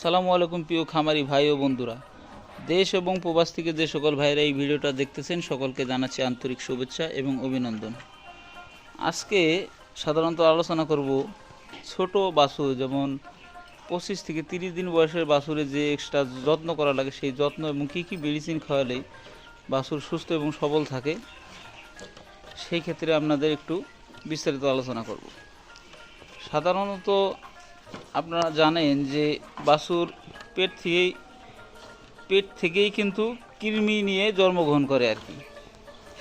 আসসালামু আলাইকুম প্রিয় খামারি ভাই ও বন্ধুরা। দেশ এবং প্রবাস থেকে যে সকল ভাইরা এই ভিডিওটা দেখতেছেন, সকলকে জানাচ্ছি আন্তরিক শুভেচ্ছা এবং অভিনন্দন। আজকে সাধারণত আলোচনা করব ছোট বাছুর, যেমন পঁচিশ থেকে তিরিশ দিন বয়সের বাসুরে যে এক্সট্রা যত্ন করা লাগে, সেই যত্ন এবং কী কী মেডিসিন খাওয়ালে বাছুর সুস্থ এবং সবল থাকে, সেই ক্ষেত্রে আপনাদের একটু বিস্তারিত আলোচনা করব। সাধারণত আপনারা জানেন যে বাছুর পেট থেকেই পেট থেকেই কিন্তু কৃমি নিয়ে জন্মগ্রহণ করে আর কি।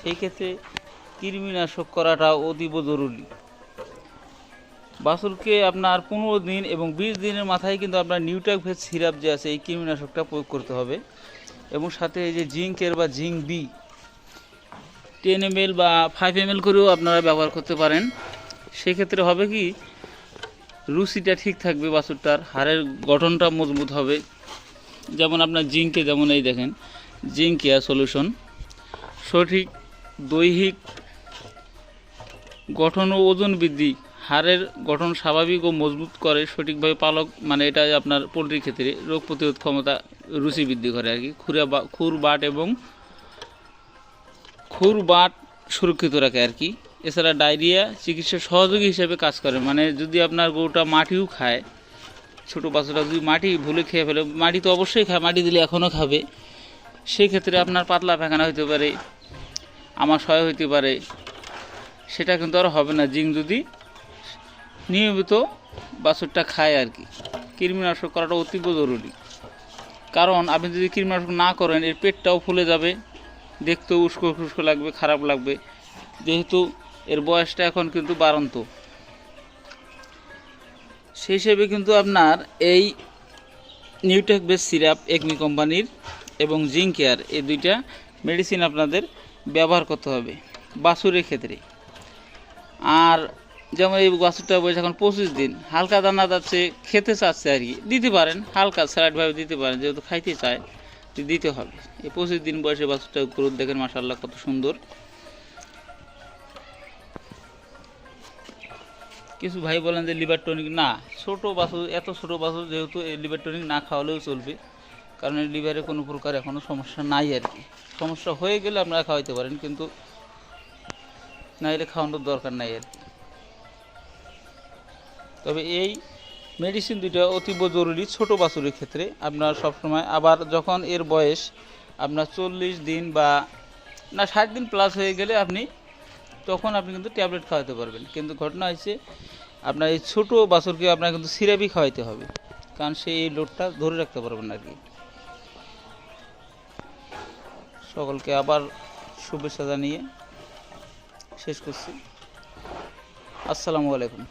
সেই ক্ষেত্রে কৃমিনাশক করাটা অতীব জরুরি। বাছুরকে আপনার পনেরো দিন এবং বিশ দিনের মাথায় কিন্তু আপনার নিউট্রাকভেজ সিরাপ যে আছে, এই কৃমিনাশকটা প্রয়োগ করতে হবে। এবং সাথে এই যে জিঙ্কের বা জিঙ্ক বি, টেন এম বা ফাইভ এম করেও আপনারা ব্যবহার করতে পারেন। সেক্ষেত্রে হবে কি রুচিটা ঠিক থাকবে বাছুরটার, হাড়ের গঠনটা মজবুত হবে। যেমন আপনার জিঙ্কে যেমন এই দেখেন, জিঙ্ক কেয়ার সলিউশন। সঠিক দৈহিক গঠন ও ওজন বৃদ্ধি, হাড়ের গঠন স্বাভাবিক ও মজবুত করে, সঠিকভাবে পালক মানে এটা আপনার পোলট্রির ক্ষেত্রে রোগ প্রতিরোধ ক্ষমতা, রুচি বৃদ্ধি করে আর কি। খুরা বা খুর বাট এবং খুর বাট সুরক্ষিত রাখে আর কি। এছাড়া ডায়রিয়া চিকিৎসা সহযোগী হিসেবে কাজ করে। মানে যদি আপনার গরুটা মাটিও খায়, ছোটো বাচ্চাটা যদি মাটি ভুলে খেয়ে ফেলে, মাটি তো অবশ্যই খায়, মাটি দিলে এখনও খাবে। সেই ক্ষেত্রে আপনার পাতলা পায়খানা হতে পারে আমার সহায় হতে পারে, সেটা কিন্তু আর হবে না। জিং যদি নিয়মিত বাছুরটা খায় আর কি। কৃমিনাশক করাটা অতীব জরুরি। কারণ আপনি যদি কৃমিনাশক না করেন, এর পেটটাও ফুলে যাবে, দেখতেও উস্কো খুস্কো লাগবে, খারাপ লাগবে। যেহেতু এর বয়সটা এখন কিন্তু বাড়ন্ত। সেই হিসেবে কিন্তু আপনার এই নিউটেক বেস সিরাপ একমি কোম্পানির এবং জিঙ্ক কেয়ার এই দুইটা মেডিসিন আপনাদের ব্যবহার করতে হবে বাছুরের ক্ষেত্রে। আর যেমন এই বাছুরটা বয়স এখন পঁচিশ দিন, হালকা দানা যাচ্ছে, খেতে চাচ্ছে আর কি, দিতে পারেন, হালকা স্যালাডভাবে দিতে পারেন, যেহেতু খাইতে চায় দিতে হবে। এই পঁচিশ দিন বয়সে বাছুরটা গ্রোথ দেখেন মাসাল্লাহ কত সুন্দর। কিছু ভাই বলেন যে লিভার টনিক না, ছোট বাছুর, এত ছোট বাছুর যেহেতু লিভার টনিক না খাওয়ালেও চলবে, কারণ লিভারে কোনো প্রকার এখনও সমস্যা নাই আর কি। সমস্যা হয়ে গেলে আপনারা খাওয়াইতে পারেন, কিন্তু না এলে খাওয়ানোর দরকার নাই আর কি। তবে এই মেডিসিন দুইটা অতীব জরুরি ছোট বাছুরের ক্ষেত্রে। আপনার সবসময় আবার যখন এর বয়স আপনার চল্লিশ দিন বা, না, ষাট দিন প্লাস হয়ে গেলে আপনি তখন আপনি কিন্তু ট্যাবলেট খাওয়াতে পারবেন। কিন্তু ঘটনা হয়েছে, আপনার এই ছোটো বাছুরকে আপনার কিন্তু সিরাপই খাওয়াইতে হবে। কারণ সে এই লোডটা ধরে রাখতে পারবেন আর কি। সকলকে আবার শুভেচ্ছা জানিয়ে শেষ করছি। আসসালামু আলাইকুম।